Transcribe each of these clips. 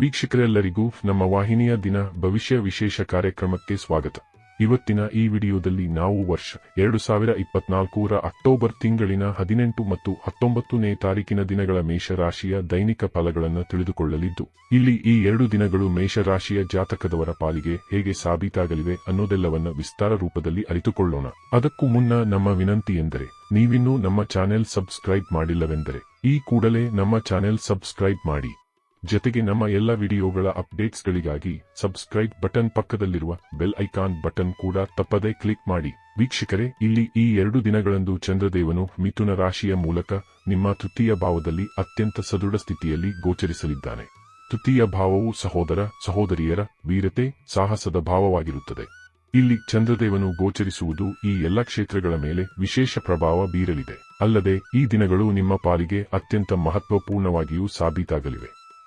ವೀಕ್ಷಕರೆಲ್ಲರಿಗೂ ನಮ್ಮ ವಾಹಿನಿಯ ದಿನ ಭವಿಷ್ಯ ವಿಶೇಷ ಕಾರ್ಯಕ್ರಮಕ್ಕೆ ಸ್ವಾಗತ. ಇವತ್ತಿನ ಈ ವಿಡಿಯೋದಲ್ಲಿ ನಾವು ವರ್ಷ ಎರಡು ಸಾವಿರ ಇಪ್ಪತ್ನಾಲ್ಕೂರ ಅಕ್ಟೋಬರ್ ತಿಂಗಳಿನ ಹದಿನೆಂಟು ಮತ್ತು ಹತ್ತೊಂಬತ್ತನೇ ತಾರೀಕಿನ ದಿನಗಳ ಮೇಷರಾಶಿಯ ದೈನಿಕ ಫಲಗಳನ್ನು ತಿಳಿದುಕೊಳ್ಳಲಿದ್ದು, ಇಲ್ಲಿ ಈ ಎರಡು ದಿನಗಳು ಮೇಷರಾಶಿಯ ಜಾತಕದವರ ಪಾಲಿಗೆ ಹೇಗೆ ಸಾಬೀತಾಗಲಿವೆ ಅನ್ನೋದೆಲ್ಲವನ್ನ ವಿಸ್ತಾರ ರೂಪದಲ್ಲಿ ಅರಿತುಕೊಳ್ಳೋಣ. ಅದಕ್ಕೂ ಮುನ್ನ ನಮ್ಮ ವಿನಂತಿ ಎಂದರೆ, ನೀವಿನ್ನೂ ನಮ್ಮ ಚಾನೆಲ್ ಸಬ್ಸ್ಕ್ರೈಬ್ ಮಾಡಿಲ್ಲವೆಂದರೆ, ಈ ಕೂಡಲೇ ನಮ್ಮ ಚಾನೆಲ್ ಸಬ್ಸ್ಕ್ರೈಬ್ ಮಾಡಿ. ಜೊತೆಗೆ ನಮ್ಮ ಎಲ್ಲ ವಿಡಿಯೋಗಳ ಅಪ್ಡೇಟ್ಸ್ಗಳಿಗಾಗಿ ಸಬ್ಸ್ಕ್ರೈಬ್ ಬಟನ್ ಪಕ್ಕದಲ್ಲಿರುವ ಬೆಲ್ ಐಕಾನ್ ಬಟನ್ ಕೂಡ ತಪ್ಪದೇ ಕ್ಲಿಕ್ ಮಾಡಿ. ವೀಕ್ಷಕರೇ, ಇಲ್ಲಿ ಈ ಎರಡು ದಿನಗಳಂದು ಚಂದ್ರದೇವನು ಮಿಥುನ ರಾಶಿಯ ಮೂಲಕ ನಿಮ್ಮ ತೃತೀಯ ಭಾವದಲ್ಲಿ ಅತ್ಯಂತ ಸದೃಢ ಸ್ಥಿತಿಯಲ್ಲಿ ಗೋಚರಿಸಲಿದ್ದಾನೆ. ತೃತೀಯ ಭಾವವು ಸಹೋದರ, ಸಹೋದರಿಯರ ವೀರತೆ, ಸಾಹಸದ ಭಾವವಾಗಿರುತ್ತದೆ. ಇಲ್ಲಿ ಚಂದ್ರದೇವನು ಗೋಚರಿಸುವುದು ಈ ಎಲ್ಲ ಕ್ಷೇತ್ರಗಳ ಮೇಲೆ ವಿಶೇಷ ಪ್ರಭಾವ ಬೀರಲಿದೆ. ಅಲ್ಲದೆ, ಈ ದಿನಗಳು ನಿಮ್ಮ ಪಾಲಿಗೆ ಅತ್ಯಂತ ಮಹತ್ವಪೂರ್ಣವಾಗಿಯೂ ಸಾಬೀತಾಗಲಿವೆ.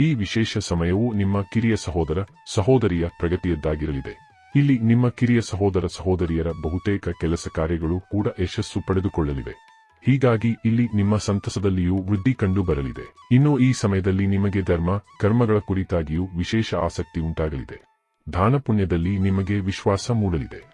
ಈ ವಿಶೇಷ ಸಮಯವು ನಿಮ್ಮ ಕಿರಿಯ ಸಹೋದರ, ಸಹೋದರಿಯ ಪ್ರಗತಿಯದ್ದಾಗಿರಲಿದೆ. ಇಲ್ಲಿ ನಿಮ್ಮ ಕಿರಿಯ ಸಹೋದರ, ಸಹೋದರಿಯರ ಬಹುತೇಕ ಕೆಲಸ ಕಾರ್ಯಗಳು ಕೂಡ ಯಶಸ್ಸು ಪಡೆದುಕೊಳ್ಳಲಿವೆ. ಹೀಗಾಗಿ ಇಲ್ಲಿ ನಿಮ್ಮ ಸಂತಸದಲ್ಲಿಯೂ ವೃದ್ಧಿ ಕಂಡು ಬರಲಿದೆ ಇನ್ನು ಈ ಸಮಯದಲ್ಲಿ ನಿಮಗೆ ಧರ್ಮ, ಕರ್ಮಗಳ ಕುರಿತಾಗಿಯೂ ವಿಶೇಷ ಆಸಕ್ತಿ ಉಂಟಾಗಲಿದೆ. ದಾನಪುಣ್ಯದಲ್ಲಿ ನಿಮಗೆ ವಿಶ್ವಾಸ ಮೂಡಲಿದೆ.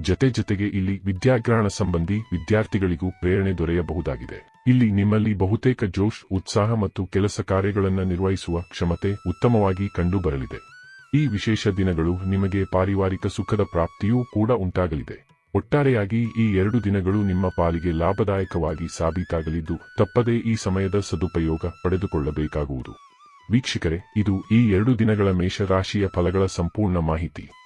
ಜತೆ ಜತೆಗೆ ಇಲ್ಲಿ ವಿದ್ಯಾಗ್ರಹಣ ಸಂಬಂಧಿ ವಿದ್ಯಾರ್ಥಿಗಳಿಗೂ ಪ್ರೇರಣೆ ದೊರೆಯಬಹುದಾಗಿದೆ. ಇಲ್ಲಿ ನಿಮ್ಮಲ್ಲಿ ಬಹುತೇಕ ಜೋಶ್, ಉತ್ಸಾಹ ಮತ್ತು ಕೆಲಸ ಕಾರ್ಯಗಳನ್ನು ನಿರ್ವಹಿಸುವ ಕ್ಷಮತೆ ಉತ್ತಮವಾಗಿ ಕಂಡುಬರಲಿದೆ. ಈ ವಿಶೇಷ ದಿನಗಳು ನಿಮಗೆ ಪಾರಿವಾರಿಕ ಸುಖದ ಪ್ರಾಪ್ತಿಯೂ ಕೂಡ ಉಂಟಾಗಲಿದೆ. ಒಟ್ಟಾರೆಯಾಗಿ ಈ ಎರಡು ದಿನಗಳು ನಿಮ್ಮ ಪಾಲಿಗೆ ಲಾಭದಾಯಕವಾಗಿ ಸಾಬೀತಾಗಲಿದ್ದು ತಪ್ಪದೇ ಈ ಸಮಯದ ಸದುಪಯೋಗ ಪಡೆದುಕೊಳ್ಳಬೇಕಾಗುವುದು. ವೀಕ್ಷಕರೇ, ಇದು ಈ ಎರಡು ದಿನಗಳ ಮೇಷರಾಶಿಯ ಫಲಗಳ ಸಂಪೂರ್ಣ ಮಾಹಿತಿ.